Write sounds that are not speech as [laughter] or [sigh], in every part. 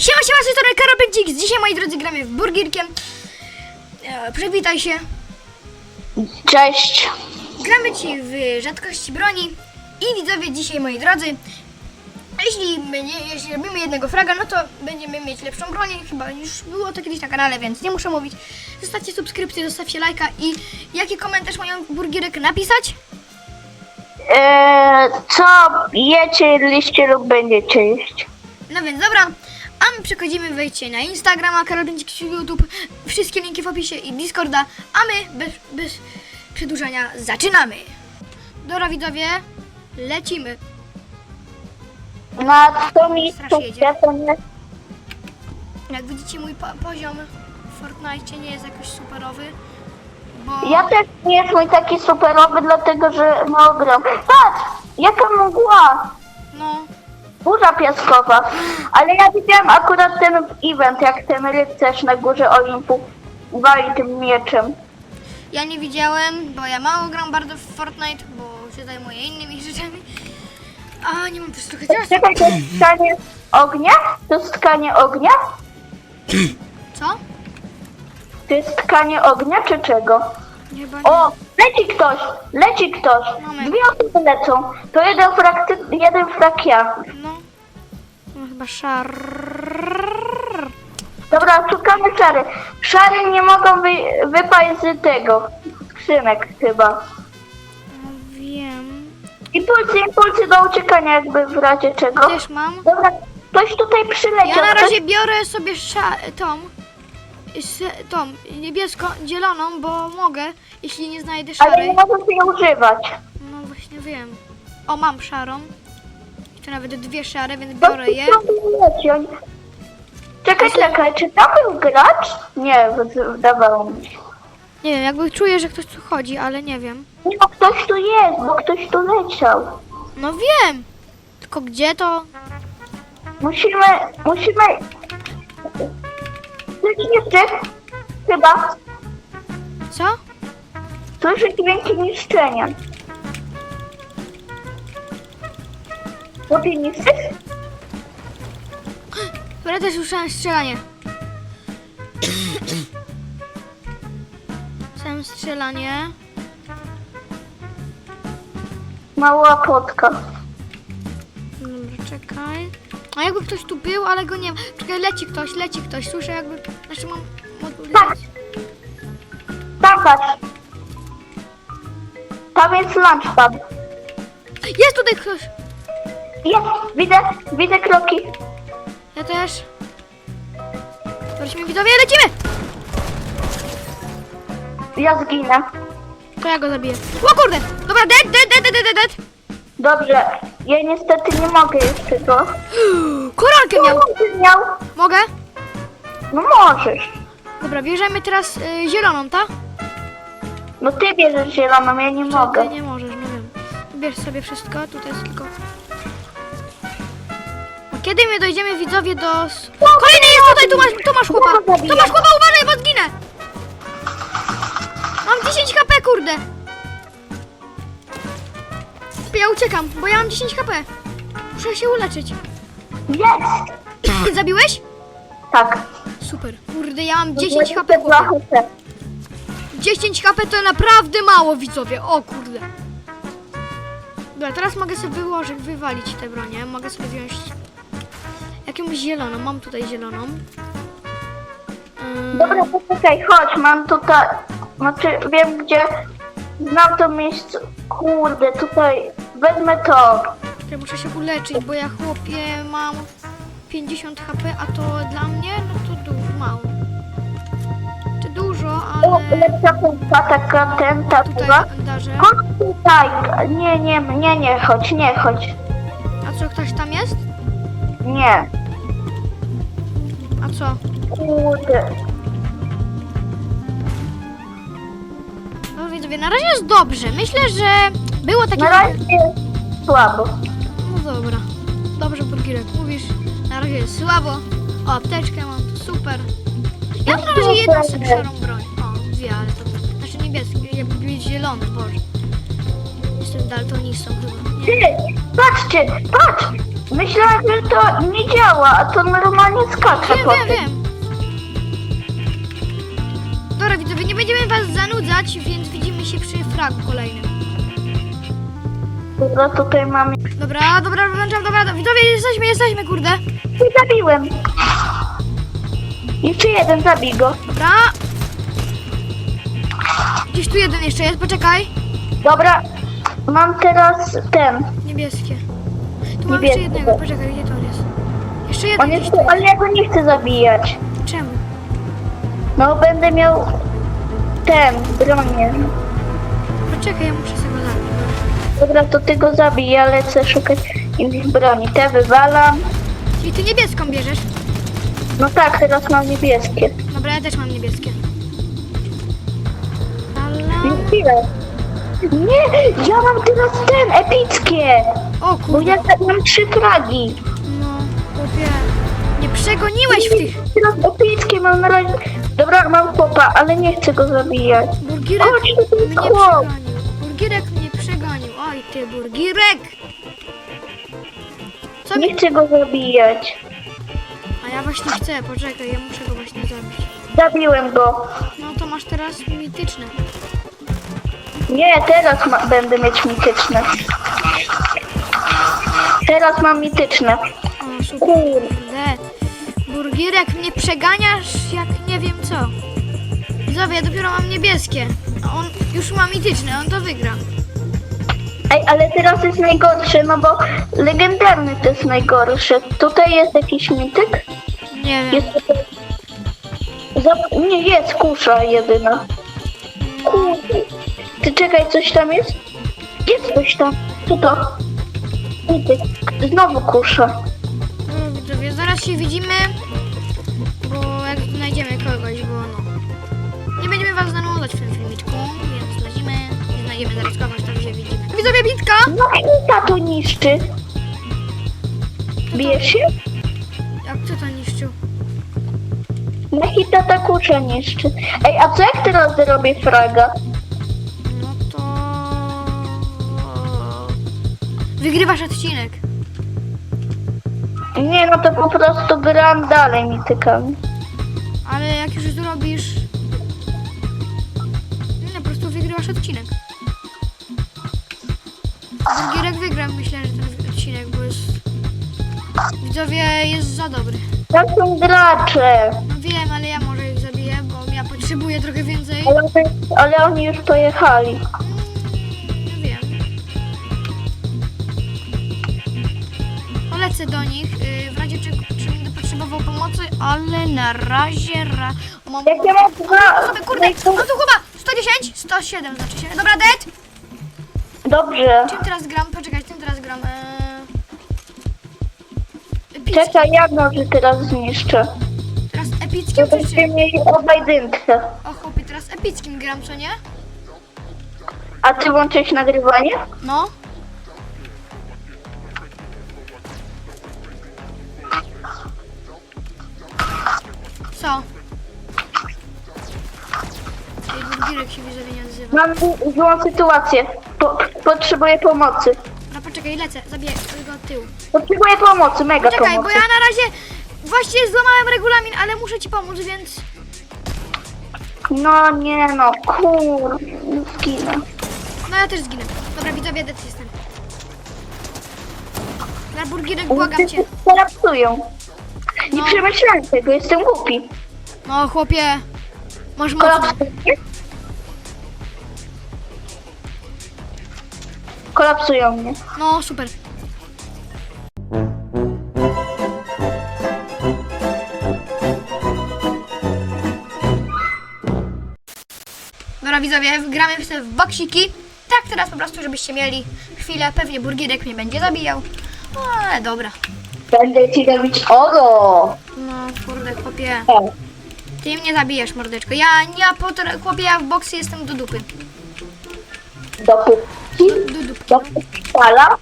Siema, siema, z tej strony. Dzisiaj, moi drodzy, gramy w Burgierkiem. E, przywitaj się. Cześć. Gramy ci w rzadkości broni. I widzowie, dzisiaj, moi drodzy, jeśli, będzie, jeśli robimy jednego fraga, no to będziemy mieć lepszą broń. Chyba już było to kiedyś na kanale, więc nie muszę mówić. Zostawcie subskrypcję, zostawcie lajka i jaki komentarz mają Burgierek napisać? Eee, co jecie, jedliście lub będziecie jeść? No więc dobra, a my przechodzimy, wejdźcie na Instagrama, Karol Bęcik, YouTube, wszystkie linki w opisie i Discorda, a my bez, bez przedłużania zaczynamy. Dobra widzowie, lecimy. Na to mi Strasznie jedzie. ja to nie... Jak widzicie mój po poziom w Fortnite nie jest jakoś superowy, bo... Ja też nie jest mój taki superowy, dlatego że mało gram. Patrz, jaka mgła! Burza piaskowa. Ale ja widziałem akurat ten event, jak ten rycerz na górze Olimpu wali tym mieczem. ja nie widziałem, bo ja mało gram bardzo w Fortnite, bo się zajmuję innymi [laughs] rzeczami. A nie mam też trochę czasu. Czekaj, to jest tkanie ognia? To jest tkanie ognia? Co? To jest tkanie ognia czy czego? Nie, Chyba nie. O, leci ktoś, leci ktoś. Dwie osoby lecą. To jeden frak, ty, jeden frak ja. No. No chyba szar. Dobra, szukamy szary. Szary nie mogą wy, wypaść z tego. Skrzynek chyba. No wiem. Impulsy, impulsy do uciekania jakby w razie czego. Też mam. Dobra, ktoś tutaj przyleciał. Ja na Ktoś- razie biorę sobie sza, tą, tą niebiesko, zieloną, bo mogę, jeśli nie znajdę Ale szarej. nie mogę jej używać. No właśnie wiem. O, mam szarą. I to nawet dwie szare, więc biorę je. leci, oni- Czekaj, czekaj, czy to był gracz? Nie, wydawało mi się. Nie wiem, jakby czuję, że ktoś tu chodzi, ale nie wiem. Nie, bo ktoś tu jest, bo ktoś tu leciał. No wiem! Tylko gdzie to? Musimy, musimy... Coś jeszcze? Chyba. Co? Słyszę dźwięki niszczenia. Lepiej nie chcesz? Dobra, też słyszałem strzelanie. Słyszałem strzelanie. Mała potka. Dobra, czekaj. A jakby ktoś tu był, ale go nie ma. Czekaj, leci ktoś, leci ktoś. Słyszę jakby... Znaczy mam... Tak. patrz. Tam jest lunchpad. Jest tutaj ktoś! Jest, widzę, widzę kroki. Ja też. Zobaczmy widzowie, lecimy! Ja zginę. To ja go zabiję. O kurde! Dobra, dead, dead, dead, dead, dead, dead. Dobrze, ja niestety nie mogę jeszcze go. Koralkę miał. Ty miał? Mogę? No możesz. Dobra, bierzemy teraz y, zieloną, tak? No ty bierzesz zieloną, ja nie Ty mogę. nie możesz, nie wiem. Bierz sobie wszystko, tutaj jest tylko... A kiedy my dojdziemy widzowie do... s- Kolejny jest tutaj, tu masz, tu masz chłopa! Tu masz chłopa, uważaj, bo zginę! Mam 10 HP, kurde! Ja uciekam, bo ja mam 10 HP. Muszę się uleczyć. Jest! [clears throat] Zabiłeś? Tak. Super. Kurde, ja mam 10 HP, chłopie. chłopie. 10 HP to naprawdę mało, widzowie. O kurde. Dobra, teraz mogę sobie wyłożyć, wywalić te bronie. Mogę sobie wziąć jakąś zieloną. Mam tutaj zieloną. Ym, Dobra, poczekaj, chodź, mam tutaj... Znaczy, wiem gdzie... Znam to miejsce. Kurde, tutaj... Wezmę to. ja muszę się uleczyć, bo ja chłopie mam 50 HP, a to dla mnie no to dużo, mało. Czy dużo, O, ale lepsza pompa, taka ten, ta tutaj była. bandaże. Chodź tutaj. Nie, nie, nie, nie, chodź, nie, chodź. A co, ktoś tam jest? Nie. A co? Kurde. No widzowie, na razie jest dobrze. Myślę, że było takie... Na razie jest słabo. No dobra. Dobrze, Burgirek, mówisz. Na razie jest słabo. O, apteczkę mam, to super. Ja mam na razie jedną Super. szarą broń. O, dwie, ale to... Znaczy niebieskie, jakby być zielony, Boże. Jestem daltonistą chyba. Ty, patrzcie, patrz. Myślałem, że to nie działa, a to normalnie skacze Wiem, potem. wiem, wiem. Dobra, widzowie, nie będziemy was zanudzać, więc widzimy się przy fragu kolejnym. Dobra, tutaj mamy... Dobra, dobra, włączam, dobra, dobra. widzowie, jesteśmy, jesteśmy, kurde. I zabiłem. Jeszcze jeden, zabij go. Dobra. Gdzieś tu jeden jeszcze jest, poczekaj. Dobra, mam teraz ten. Niebieskie. Tu mam Niebieskie. jeszcze jednego, poczekaj, gdzie to on jest? Jeszcze jeden On gdzieś jest tu, jest. ale ja go nie chcę zabijać. Czemu? No, będę miał ten, bronię. Poczekaj, ja muszę. Dobra, to ty go zabij, ja lecę szukać innych broni. Te wywalam. I ty niebieską bierzesz? No tak, teraz mam niebieskie. Dobra, ja też mam niebieskie. Ala. Nie, ja mam teraz ten, epickie. O Bo kurde. ja mam trzy fragi. No, chłopie. Nie przegoniłeś w tych. Teraz epickie mam na razie. Dobra, mam chłopa, ale nie chcę go zabijać. Burgirek Chodź, to jest mnie chłop. przegonił. Burgirek burgirek! Co mi... Nie chcę go zabijać. A ja właśnie chcę, poczekaj, ja muszę go właśnie zabić. Zabiłem go. No to masz teraz mityczne. Nie, teraz ma, będę mieć mityczne. Teraz mam mityczne. O, super. Kurde. Burgirek mnie przeganiasz jak nie wiem co. Widzowie, ja dopiero mam niebieskie. A on już ma mityczne, on to wygra. Ale teraz jest najgorszy, no bo legendarny to jest najgorszy. Tutaj jest jakiś mityk? Nie wiem. Jest. Zap... Nie, jest kusza jedyna. Kurde. Ty czekaj, coś tam jest? Jest coś tam. Co to? Mityk. Znowu kusza. No, widzowie, zaraz się widzimy, bo jak znajdziemy kogoś, bo no. Nie będziemy was zanudzać w tym filmiczku, więc lecimy i znajdziemy zaraz kogoś. Widzowie, bitka! No hita to niszczy. Bijesz się? Jak kto to niszczył? Na hita ta kusza niszczy. Ej, a co jak teraz zrobię fraga? No to... Wygrywasz odcinek. Nie, no to po prostu gram dalej mitykami. Ale jak już zrobisz... Nie, po prostu wygrywasz odcinek. Burgierek wygra, myślę, że ten odcinek, bo jest... Widzowie, jest za dobry. Tam są gracze. No wiem, ale ja może ich zabiję, bo ja potrzebuję trochę więcej. Ale, ale oni już pojechali. No wiem. Polecę do nich, yy, w razie czego czy będę potrzebował pomocy, ale na razie ra... mam... Jak ja mam dwa... Kurde, kurde, mam tu chyba 110, 107 znaczy się. Dobra, dead! Dobrze. Czym teraz gram? Poczekaj, czym teraz gram? Eee... Epickim. Czekaj, ja noży teraz zniszczę. Teraz epickim czy Żebyście czym? mieli obaj dymkę. O chłopie, teraz epickim gram, co nie? A ty włączyłeś nagrywanie? No. Co? Ej, Burgirek się widzowie nie odzywa. Mam złą sytuację. Po, potrzebuję pomocy. No poczekaj, lecę, zabiję go od tyłu. Potrzebuję pomocy, mega Czekaj, bo pomocy. ja na razie właśnie złamałem regulamin, ale muszę ci pomóc, więc... No nie no, kur... Zginę. No ja też zginę. Dobra, widzowie, decy jestem. Dobra, Burgirek, błagam cię. Kolapsują. Nie No. przemyślałem tego, jestem głupi. No chłopie, masz mocno. Kolapsują mnie. No, super. Dobra widzowie, gramy sobie w boksiki. Tak teraz po prostu, żebyście mieli chwilę. Pewnie burgierek mnie będzie zabijał. No, ale dobra. Będę ci robić oro. No kurde, chłopie. Ty mnie zabijesz, mordeczko. Ja, ja po chłopie, ja w boksy jestem do dupy. Dopóki Do, dupy. do fala.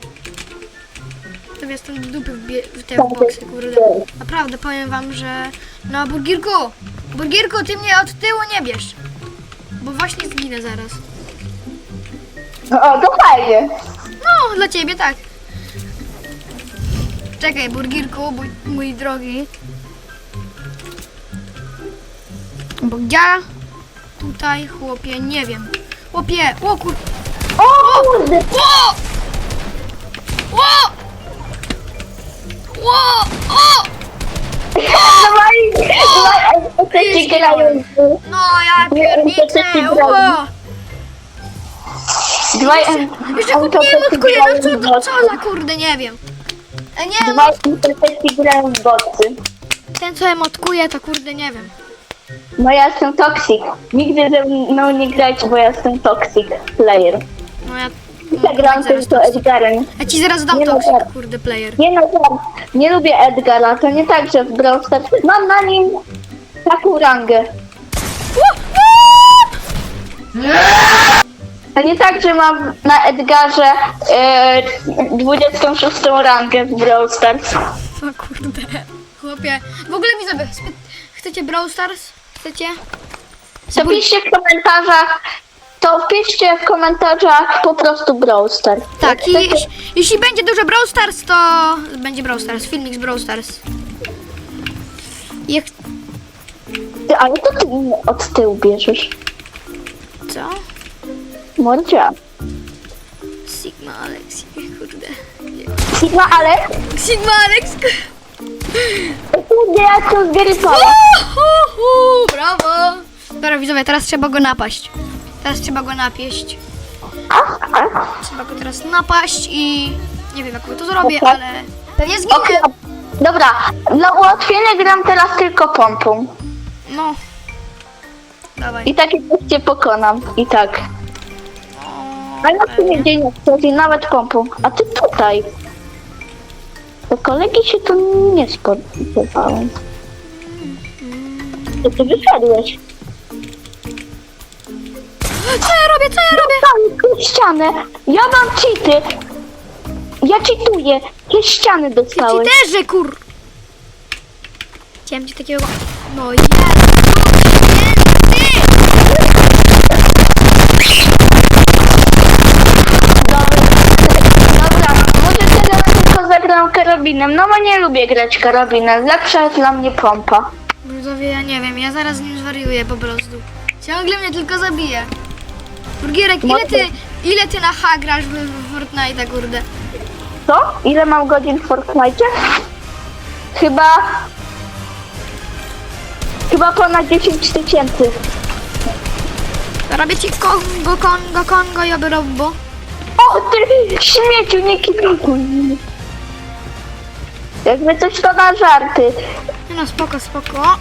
To do dupy w, bie- w te boksy, kurde. Naprawdę powiem wam, że... No, Burgirku! Burgirku, ty mnie od tyłu nie bierz. Bo właśnie zginę zaraz. O, to fajnie. No, dla ciebie tak. Czekaj, burgirku, mój, mój drogi. Bo ja tutaj, chłopie, nie wiem. Chłopie, o kur... O kurde! O! [laughs] O! O! O! Dawaj! Dawaj! Ci grają. No ja pierniczę! O! Dwaj Jeszcze kupiłem odkuję, no co, co za kurde, nie wiem. E, nie, no, Dwaj interfejsy grają w boty. ten co emotkuje, to kurde, nie wiem. No ja jestem toxic. Nigdy ze mną nie grajcie, bo ja jestem toxic player. No ja... Ja gram zaraz tylko Edgarem. Ja ci zaraz dam Nie tak. kurde, player. Nie no, tak. nie lubię Edgara. To nie tak, że w Brawl Stars mam na nim taką rangę. To nie tak, że mam na Edgarze e, 26 rangę w Brawl Stars. O kurde. Chłopie. W ogóle widzowie, spy... chcecie Brawl Stars? Chcecie? To piszcie w komentarzach, to piszcie w komentarzach po prostu Brawl Stars. Tak, i jeśli, jeśli będzie dużo Brawl Stars, to będzie Brawl Stars, filmik z Brawl Stars. Jak... Ty, Ale to ty od tyłu bierzesz. Co? Mordzia. Sigma Alex, kurde. Sigma Alex? Sigma Alex! Kurde, ja to. Uhuhu, brawo! Dobra widzowie, teraz trzeba go napaść. Teraz trzeba go napieść. Trzeba go teraz napaść i... Nie wiem jak to zrobię, Okej. ale... Pewnie zginę. Okej, Dobra, dla ułatwienia gram teraz tylko pompą. No. Dawaj. I tak jak cię pokonam. I tak. A na tym dzień nie wchodzi nawet pompą. A ty tutaj. Do kolegi się tu nie spodziewałem. To ty wyszedłeś. Co ja robię, co ja robię? Dostałem ścianę. Ja mam cheaty. Ja cheatuję. Te ściany Ci dostałeś. też, kur... Chciałem ci takiego... No Jezu, święty! Dobra, może teraz tylko zagram karabinem. No bo nie lubię grać karabinem. Lepsza jest dla mnie pompa. Widzowie, ja nie wiem, ja zaraz z nim zwariuję po prostu. Ciągle mnie tylko zabije. Burgierek, ile ty, ile ty na H grasz w, w Fortnite'a, kurde? Co? Ile mam godzin w Fortnite? Chyba... Chyba ponad 10 tysięcy. Robię ci kongo, kongo, kongo, joby robbo. O ty śmieciu, nie kipiekuj. Jakby coś to na żarty. No spoko, spoko.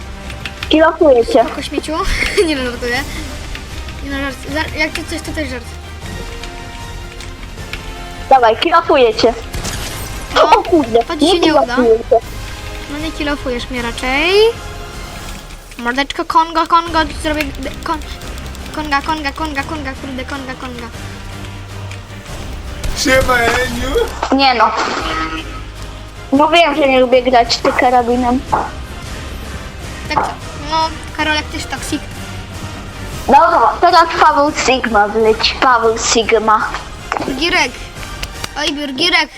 Kilofuję cię. Spoko śmieciu. [laughs] nie żartuję. Nie no, żart. Żar- Jak to coś, to też żart. Dawaj, kilofuję cię. No, O kurde, to ci się nie uda. kilofuję cię. No nie kilofujesz mnie raczej. Mordeczko, kongo, kongo, zrobię... d- Kon, konga, konga, konga, konga, kurde, konga, konga. Siema Eniu! Nie no. Mówiłem, że nie lubię grać ty karabinem. Tak co? No, Karolek też toksik. Dobra, teraz Paweł Sigma wleci. Paweł Sigma. Burgirek. Oj, burgirek.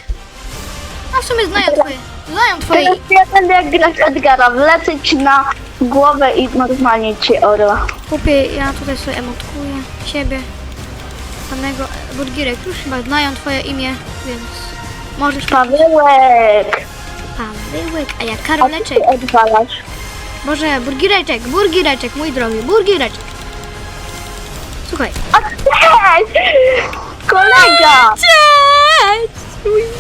A w sumie znają twoje. Znają twoje. Teraz ja będę jak grać Edgara, wlecę ci na głowę i normalnie cię orła. Chłopie, ja tutaj sobie emotkuję siebie. Panego burgirek. Już chyba znają twoje imię, więc możesz... Pawełek! Pawełek, a ja A ty Karoleczek. odwalasz. Boże, burgireczek, burgireczek, mój drogi, burgireczek. Słuchaj. A cześć! Kolega! Cześć!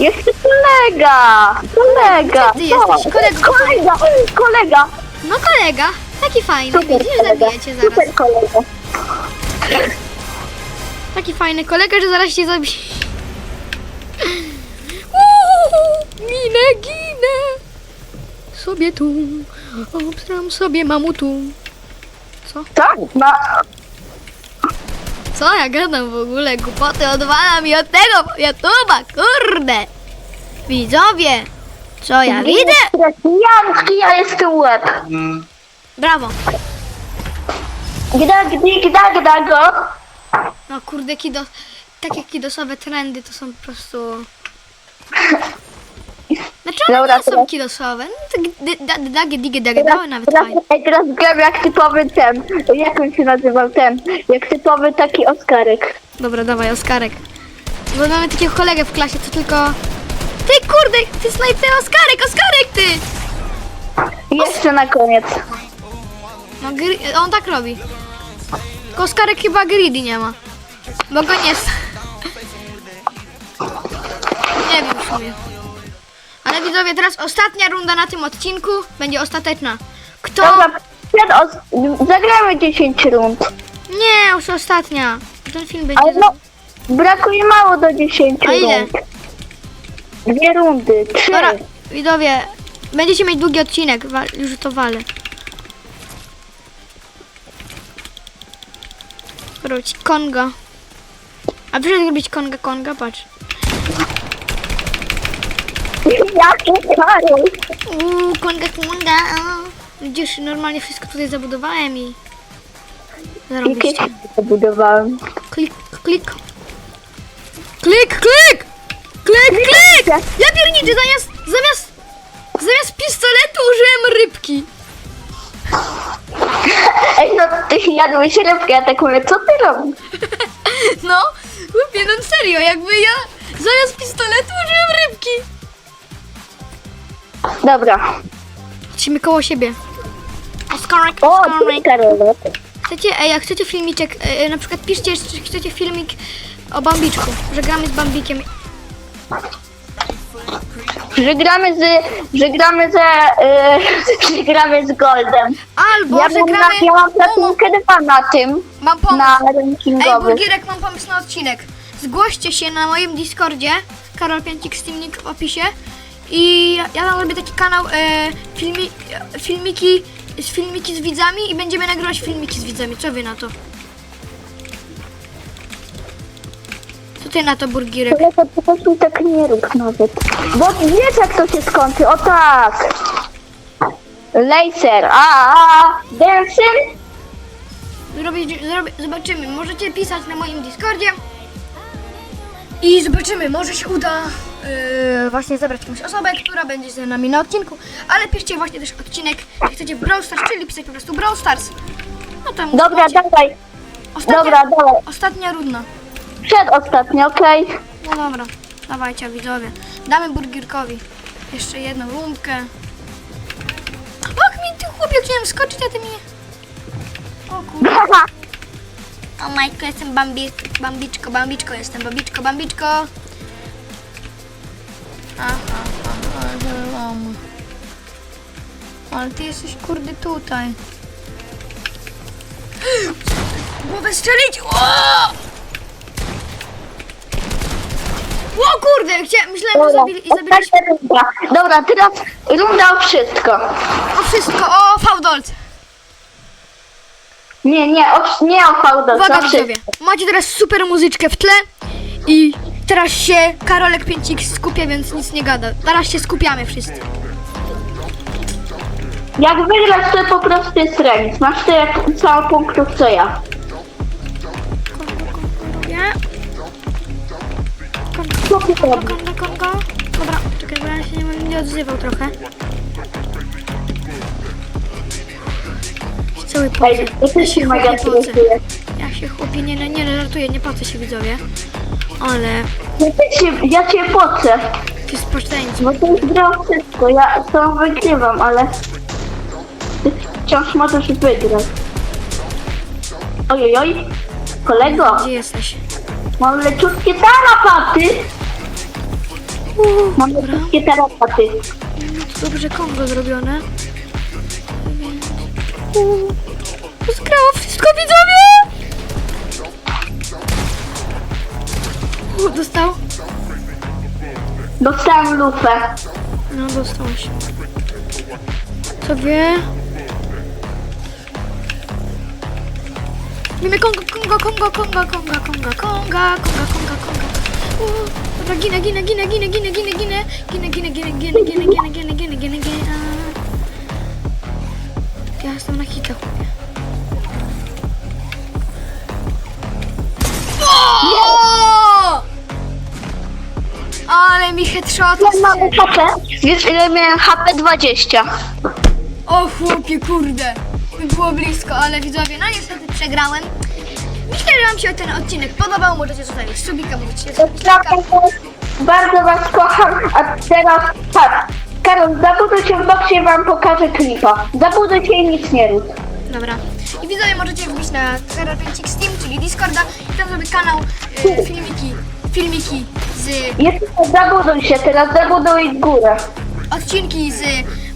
Jeszcze kolega! Kolega! Ty jesteś? O, Kolego. Kolega! Kolega! No kolega, taki fajny, Super widzisz, kolega! zabiję cię zaraz. Super kolega! Taki fajny kolega, że zaraz cię zabije. Ginę, ginę. Sobie tu, obstram sobie mamutu. Co? Tak, na... Co ja gadam w ogóle? Głupoty odwalam i od tego YouTube'a, kurde. Widzowie, co ja widzę? Janki, ja jestem łeb. Brawo. Gda, gdy, gda, gda go. No kurde, kido, takie kidosowe trendy to są po prostu... Znaczy one Dobra, nie są teraz- kilosowe. No tak dy- da- dy- dagie, dige, dagie, dały nawet teraz, fajnie. ej, teraz gram jak typowy ten, jak on się nazywał ten, jak typowy taki Oskarek. Dobra, dawaj, Oskarek. Bo mamy takiego kolegę w klasie, co tylko... Ty kurde, ty snajper Oskarek, Oskarek ty! Jeszcze na koniec. No on tak robi. Tylko Oskarek chyba greedy nie ma. Bo go nie... s- [laughs] Nie wiem w sumie. Widzowie, teraz ostatnia runda na tym odcinku będzie ostateczna. Kto... Dobra, przed os- zagramy 10 rund. Nie, już ostatnia. Ten film będzie... Ale no, brakuje mało do 10 A ile? rund. Dwie rundy, trzy. Dobra, widzowie, będziecie mieć długi odcinek, wa- już to walę. Robić konga. A proszę zrobić konga, konga, patrz. Jaki Karol? Uuu, konga, konga. Widzisz, normalnie wszystko tutaj zabudowałem i... Zarobiście. się pobudowałem? Klik, klik. Klik, klik! Klik, klik! Ja pierniczę, zamiast, zamiast, zamiast pistoletu użyłem rybki. Ej, no ty jadłeś rybkę, ja tak mówię, co ty robisz? [laughs] No, chłopie, no serio, jakby ja zamiast pistoletu użyłem rybki. Dobra. Lecimy koło siebie. Oskarek, O, ty Karol. Chcecie, ej, jak chcecie filmiczek, e, na przykład piszcie, czy chcecie filmik o Bambiczku, że gramy z Bambikiem. Że gramy z, że gramy ze, yy, [laughs] że gramy z Goldem. Albo, Ja, że mam na, gramy... ja mam platynkę dwa na tym, mam pomysł. na Ej, rankingowy. Burgierek, mam pomysł na odcinek. Zgłoście się na moim Discordzie, Karol Pięcik Steamnik w opisie i ja- ja tam robię taki kanał e, filmi, filmiki, filmiki z widzami i będziemy nagrywać filmiki z widzami. Co wy na to? Co ty na to, Burgierek? Ale to po prostu tak nie rób nawet. Bo wiesz jak to się skończy, o tak. Laser, a, a, zobaczymy. Możecie pisać na moim Discordzie. I zobaczymy, może się uda yy, właśnie zebrać jakąś osobę, która będzie z nami na odcinku. Ale piszcie właśnie też odcinek, jak chcecie Brawl Stars, czyli pisać po prostu Brawl Stars. No tam Dobra, dawaj, ostatnia, dobra, dawaj. ostatnia runda. Przedostatni, okej. No dobra, dawajcie widzowie. Damy burgierkowi jeszcze jedną rundkę. Och mi ty chłopie, chciałem skoczyć, a ty mnie... O kurde. O Majko, jestem bambi, bambiczko, bambiczko, jestem bambiczko, bambiczko. Aha, aha. Ale ty jesteś kurde tutaj. Głowę strzelić! O! o kurde, chciałem, myślałem, że zabili, runda. Dobra, teraz runda o wszystko. o wszystko, o fałdolce. Nie, nie, o, nie o fałdolce, Uwaga widzowie, macie teraz super muzyczkę w tle i teraz się Karolek Pięcik skupia, więc nic nie gada. Teraz się skupiamy wszyscy. Jak wygrasz, to po prostu jest remis. Masz tyle samo punktów, co ja. Ty robisz? Kongo, Kongo. Dobra, czekaj, bo ja się nie, nie odzywał trochę. Cały to Ja się chłopie pocę. Ja się chłopie, nie, nie, nie żartuję, nie pocę się widzowie. Ale Ja cię, ja cię pocę, ty spoczteńcu. bo to już gra o wszystko. Ja to wygrywam, ale ty wciąż możesz wygrać. Ojej, oj, kolego, Gdzie jesteś? mam leciutkie tarapaty. Uuu, Mam dobra. leciutkie tarapaty. Dobrze Kongo zrobione. Uuu, Zgrało wszystko widzowie! Uuu, dostał? Dostałem lufę. No, dostałeś. Sobie. Mimy Kongo, Kongo, Kongo, Kongo, Kongo, Kongo, Konga, Konga, Konga, Konga. Uuu, Dobra, ginę, ginę, ginę, ginę, ginę, ginę, ginę, ginę, ginę, ginę, ginę, ginę, ginę, ginę, ginę, ginę, ginę. Ja jestem na hita, chłopie. Mi headshot. Ja mam HP. Wiesz ile miałem HP? 20. O chłopie, kurde. Było blisko, ale widzowie, no niestety przegrałem. Myślę, że wam się ten odcinek podobał. Możecie zostawić subika, możecie Naprawdę bardzo was kocham, a teraz tak. Karol, zabudujcie w boksie wam pokażę klipa. Zabudujcie i nic nie rób. Dobra. I widzowie możecie wbić na Karol Pięcik Steam, czyli Discorda i tam sobie kanał y, filmiki, filmiki z Jeszcze zabuduj się teraz, zabuduj górę. odcinki z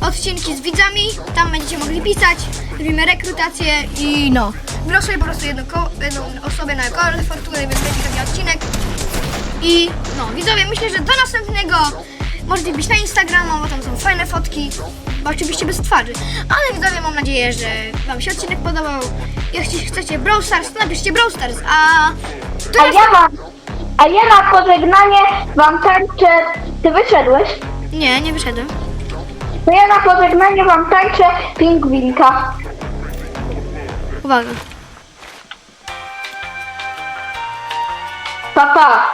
odcinki z widzami. Tam będziecie mogli pisać. Robimy rekrutację i no. Wylosuję po prostu jedną, ko- jedną osobę na kolor fortuny, więc będzie taki odcinek. I no, widzowie, myślę, że do następnego możecie być na Instagrama, bo tam są fajne fotki. Bo oczywiście bez twarzy. Ale widzowie, mam nadzieję, że Wam się odcinek podobał. Jeśli chcecie Brawl Stars, to napiszcie Brawl Stars. A A teraz... ja wam, a ja na pożegnanie wam tańczę. Ty wyszedłeś? Nie, nie wyszedłem. To ja na pożegnanie wam tańczę pingwinka. Uwaga. Pa, pa.